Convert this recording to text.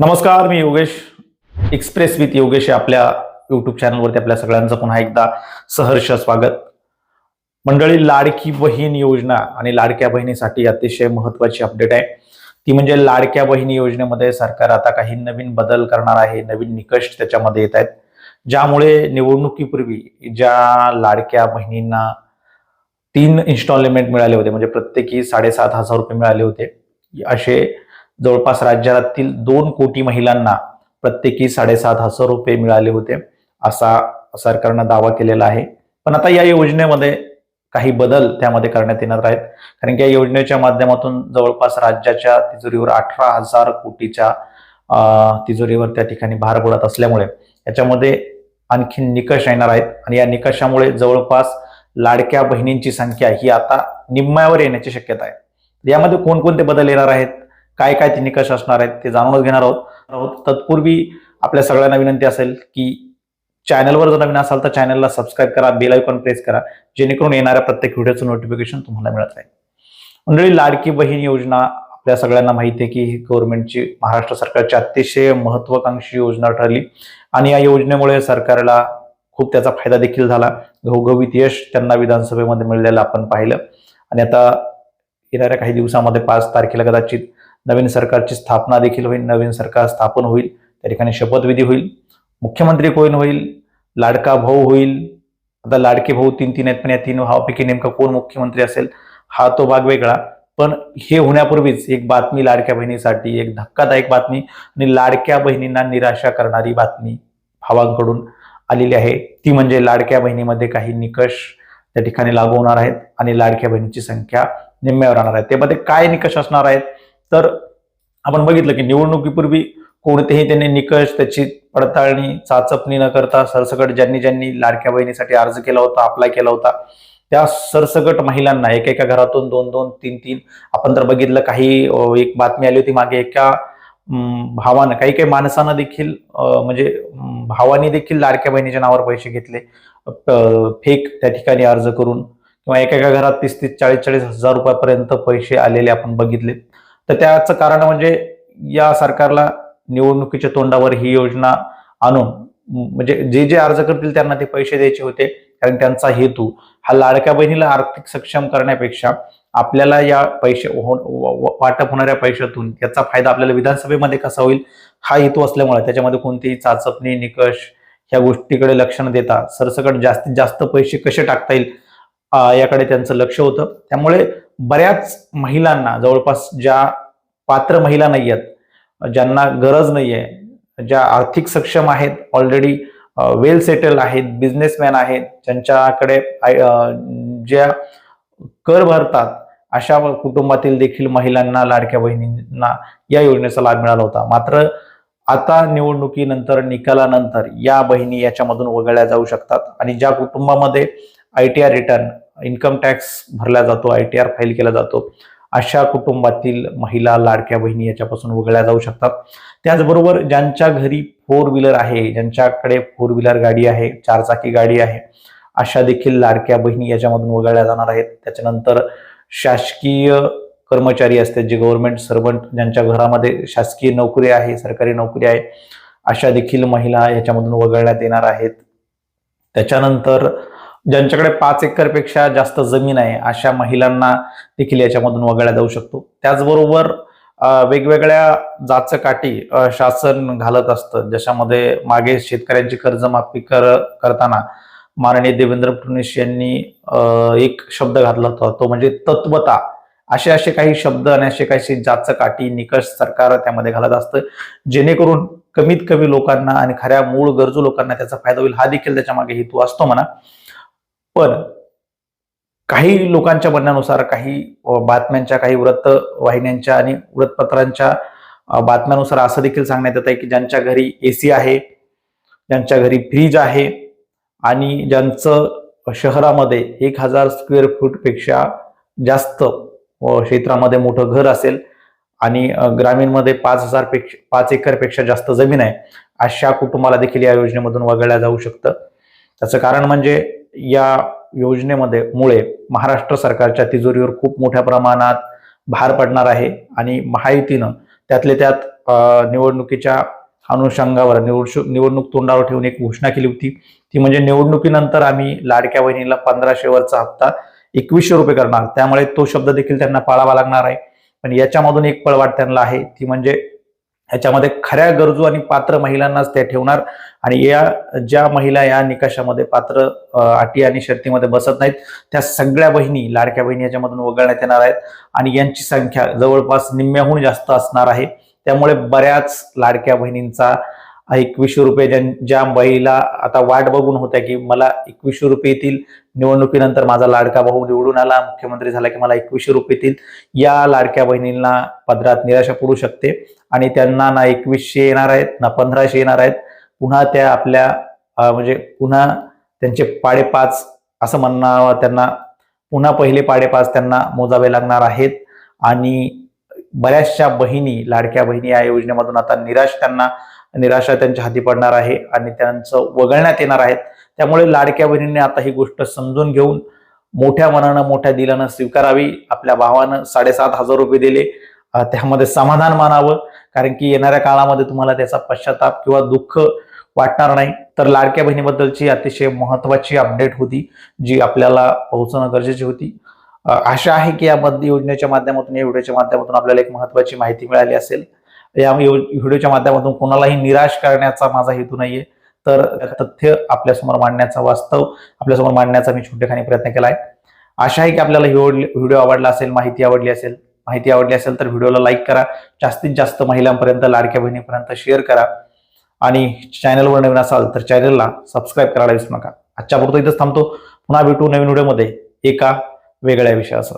नमस्कार मी Yogesh express with Yogesh आपल्या युट्यूब चॅनलवरती आपल्या सगळ्यांचं पुन्हा एकदा सहर्ष स्वागत. मंडळी लाडकी बहीण योजना आणि लाडक्या बहिणीसाठी अतिशय महत्वाची अपडेट आहे. ती म्हणजे लाडक्या बहिणी योजनेमध्ये सरकार आता काही नवीन बदल करणार आहे नवीन निकष त्याच्यामध्ये येत आहेत. ज्यामुळे निवडणुकीपूर्वी ज्या लाडक्या बहिणींना तीन इन्स्टॉलमेंट मिळाले होते म्हणजे प्रत्येकी साडेसात हजार रुपये मिळाले होते असे जवळपास राज्यातील दोन कोटी महिलांना प्रत्येकी साडेसात हजार रुपये मिळाले होते असा सरकारनं दावा केलेला आहे. पण आता या योजनेमध्ये काही बदल त्यामध्ये करण्यात येणार आहेत. कारण की या योजनेच्या माध्यमातून जवळपास राज्याच्या तिजोरीवर अठरा हजार कोटीच्या तिजोरीवर त्या ठिकाणी भार पडत असल्यामुळे याच्यामध्ये आणखी निकष येणार आहेत. आणि या निकषामुळे जवळपास लाडक्या बहिणींची संख्या ही आता निम्म्यावर येण्याची शक्यता आहे. यामध्ये कोणकोणते बदल येणार आहेत? काय काय ते निकष असणार आहेत ते जाणूनच घेणार आहोत. आहोत. तत्पूर्वी आपल्या सगळ्यांना विनंती असेल की चॅनलवर जर नवीन असाल तर चॅनलला सबस्क्राईब करा बेल आयकॉन प्रेस करा जेणेकरून येणाऱ्या प्रत्येक व्हिडिओचं नोटिफिकेशन तुम्हाला मिळत राहील. मंडळी लाडकी बहीण योजना आपल्या सगळ्यांना माहिती आहे की ही गव्हर्नमेंटची महाराष्ट्र सरकारची अतिशय महत्वाकांक्षी योजना ठरली. आणि या योजनेमुळे सरकारला खूप त्याचा फायदा देखील झाला. घवघवीत यश त्यांना विधानसभेमध्ये मिळलेलं आपण पाहिलं. आणि आता येणाऱ्या काही दिवसामध्ये पाच तारखेला कदाचित नवीन सरकारची स्थापना देखील होईल नवीन सरकार स्थापन होईल त्या ठिकाणी शपथविधी होईल मुख्यमंत्री कोण होईल लाडका भाऊ होईल आता लाडके भाऊ तीन तीन आहेत पण या तीन भावापैकी नेमका कोण मुख्यमंत्री असेल हा तो भाग वेगळा. पण हे होण्यापूर्वीच एक बातमी लाडक्या बहिणीसाठी एक धक्कादायक बातमी आणि लाडक्या बहिणींना निराशा करणारी बातमी भावांकडून आलेली आहे. ती म्हणजे लाडक्या बहिणीमध्ये काही निकष त्या ठिकाणी लागू होणार आहेत आणि लाडक्या बहिणीची संख्या निम्म्यावर राहणार आहे. त्यामध्ये काय निकष असणार आहेत? तर आपण बघितलं की निवडणुकीपूर्वी कोणतेही त्यांनी निकष त्याची पडताळणी चाचपणी न करता सरसकट ज्यांनी ज्यांनी लाडक्या बहिणीसाठी अर्ज केला होता अप्लाय केला होता त्या सरसकट महिलांना एकेका घरातून दोन दोन तीन तीन आपण तर बघितलं काही एक बातमी आली होती मागे एका भावानं काही काही माणसानं देखील म्हणजे अं, भावानी देखील लाडक्या बहिणीच्या नावावर पैसे घेतले फेक त्या ठिकाणी अर्ज करून किंवा एका एका घरात तीस तीस चाळीस चाळीस हजार रुपयापर्यंत पैसे आलेले आपण बघितले. तर त्याचं कारण म्हणजे या सरकारला निवडणुकीच्या तोंडावर ही योजना आणून म्हणजे जे जे अर्ज करतील त्यांना ते पैसे द्यायचे होते कारण त्यांचा हेतू हा लाडक्या बहिणीला आर्थिक सक्षम करण्यापेक्षा आपल्याला या पैसे हो- वाटप होणाऱ्या पैशातून याचा फायदा आपल्याला विधानसभेमध्ये कसा होईल हा हेतू असल्यामुळे त्याच्यामध्ये कोणतीही चाचपणी निकष ह्या गोष्टीकडे लक्ष न देता सरसकट जास्तीत जास्त पैसे कसे टाकता येईल याकडे त्यांचं लक्ष होतं. त्यामुळे बऱ्याच महिलांना जवळपास ज्या पात्र महिला नाही आहेत ज्यांना गरज नाही आहे ज्या आर्थिक सक्षम आहेत ऑलरेडी वेल सेटल आहेत बिझनेसमॅन आहेत ज्यांच्याकडे आय- ज्या कर भरतात अशा कुटुंबातील देखील महिलांना लाडक्या बहिणींना या योजनेचा लाभ मिळाला होता. मात्र आता निवडणुकीनंतर निकालानंतर या बहिणी याच्यामधून वगळल्या जाऊ शकतात आणि ज्या कुटुंबामध्ये I T R return income tax भरला जातो आय टी आर फाईल केला जातो. अशा कुटुंबातील महिला लाडक्या बहिणी याच्यापासून वगळल्या जाऊ शकतात. त्याचबरोबर ज्यांच्या घरी फोर व्हीलर आहे ज्यांच्याकडे फोर व्हीलर गाडी आहे चारचाकी गाडी आहे अशा देखील लाडक्या बहिणी याच्यामधून वगळल्या जाणार आहेत. त्याच्यानंतर शासकीय कर्मचारी असतात जे गव्हर्नमेंट सर्वंट ज्यांच्या घरामध्ये शासकीय नोकरी आहे सरकारी नोकरी आहे अशा देखील महिला याच्यामधून वगळण्यात येणार आहेत. त्याच्यानंतर ज्यांच्याकडे पाच एकरपेक्षा जास्त जमीन आहे अशा महिलांना देखील याच्यामधून वगळल्या जाऊ शकतो. त्याचबरोबर वेगवेगळ्या जाचकाठी शासन घालत असतं. ज्याच्यामध्ये मागे शेतकऱ्यांची कर्जमाफी कर करताना माननीय देवेंद्र फडणवीस यांनी एक शब्द घातला होता. तो म्हणजे तत्वता. असे असे काही शब्द आणि असे काही जाचकाठी निकष सरकार त्यामध्ये घालत असतं. जेणेकरून कमीत कमी लोकांना आणि खऱ्या मूळ गरजू लोकांना त्याचा फायदा होईल. हा देखील त्याच्यामागे हेतू असतो म्हणा. पण काही लोकांच्या म्हणण्यानुसार काही बातम्यांच्या काही वृत्तवाहिन्यांच्या आणि वृत्तपत्रांच्या बातम्यानुसार असं देखील सांगण्यात येत आहे की ज्यांच्या घरी एसी आहे ज्यांच्या घरी फ्रीज आहे आणि ज्यांचं शहरामध्ये एक हजार स्क्वेअर फूटपेक्षा जास्त क्षेत्रामध्ये मोठं घर असेल आणि ग्रामीणमध्ये पाच हजारपेक्षा पाच एकरपेक्षा जास्त जमीन आहे अशा कुटुंबाला देखील या योजनेमधून वगळल्या जाऊ शकतं. त्याचं कारण म्हणजे या योजनेमध्ये मुळे महाराष्ट्र सरकारच्या तिजोरीवर खूप मोठ्या प्रमाणात भार पडणार आहे आणि महायुतीनं त्यातले त्यात निवडणुकीच्या अनुषंगावर निवडणूक निवडणूक तोंडावर ठेवून एक घोषणा केली होती. ती म्हणजे निवडणुकीनंतर आम्ही लाडक्या बहिणीला पंधराशेवरचा हप्ता एकवीसशे रुपये करणार. त्यामुळे तो शब्द देखील त्यांना पाळावा लागणार आहे. पण याच्यामधून एक पळवाट त्यांना आहे. ती म्हणजे याच्यामध्ये खऱ्या गरजू आणि पात्र महिलांनाच ते ठेवणार. आणि या ज्या महिला या निकषामध्ये पात्र अटी आणि शर्तीमध्ये बसत नाहीत त्या सगळ्या बहिणी लाडक्या बहिणी याच्यामधून वगळण्यात येणार आहेत. आणि यांची संख्या जवळपास निम्म्याहून जास्त असणार आहे. त्यामुळे बऱ्याच लाडक्या बहिणींचा एकवीसशे रुपये ज्या ज्या आता वाट बघून होत्या की मला एकवीसशे रुपये येतील निवडणुकीनंतर माझा लाडका भाऊ निवडून आला मुख्यमंत्री झाला की मला एकवीसशे रुपये येतील. या लाडक्या बहिणींना पदरात निराशा पडू शकते आणि त्यांना ना एकवीसशे येणार आहेत ना पंधराशे येणार आहेत. पुन्हा त्या आपल्या म्हणजे पुन्हा त्यांचे पाडेपाच असं म्हणणं त्यांना पुन्हा पहिले पाडेपाच त्यांना मोजावे लागणार आहेत. आणि बऱ्याचशा बहिणी लाडक्या बहिणी या योजनेमधून आता निराश त्यांना निराशा त्यांच्या हाती पडणार आहे आणि त्यांचं वगळण्यात येणार आहेत. त्यामुळे लाडक्या बहिणीने आता ही गोष्ट समजून घेऊन मोठ्या मनानं मोठ्या दिलानं स्वीकारावी. आपल्या भावानं साडेसात हजार रुपये दिले. त्यामध्ये समाधान मानावं. कारण की येणाऱ्या काळामध्ये तुम्हाला त्याचा पश्चाताप किंवा दुःख वाटणार नाही. तर लाडक्या बहिणीबद्दलची अतिशय महत्वाची अपडेट होती जी आपल्याला पोहोचणं गरजेची होती. आशा आहे की या मध्य योजनेच्या माध्यमातून या व्हिडिओच्या माध्यमातून आपल्याला एक महत्वाची माहिती मिळाली असेल. या व्हिडिओच्या माध्यमातून कोणालाही निराश करण्याचा माझा हेतू नाहीये. तर तथ्य आपल्यासमोर मांडण्याचा वास्तव आपल्यासमोर मांडण्याचा मी छोटेखानी प्रयत्न केला आहे आशा आहे की आपल्याला व्हिडिओ आवडला असेल माहिती आवडली असेल माहिती आवडली असेल तर व्हिडिओला लाईक करा. जास्तीत जास्त महिलांपर्यंत लाडक्या बहिणीपर्यंत शेअर करा. आणि चॅनलवर नवीन असाल तर चॅनलला सबस्क्राईब करायला विसरू नका. आजच्या पुरतं इथंच थांबतो. पुन्हा भेटू नवीन व्हिडिओमध्ये एका वेगळ्या विषयासह.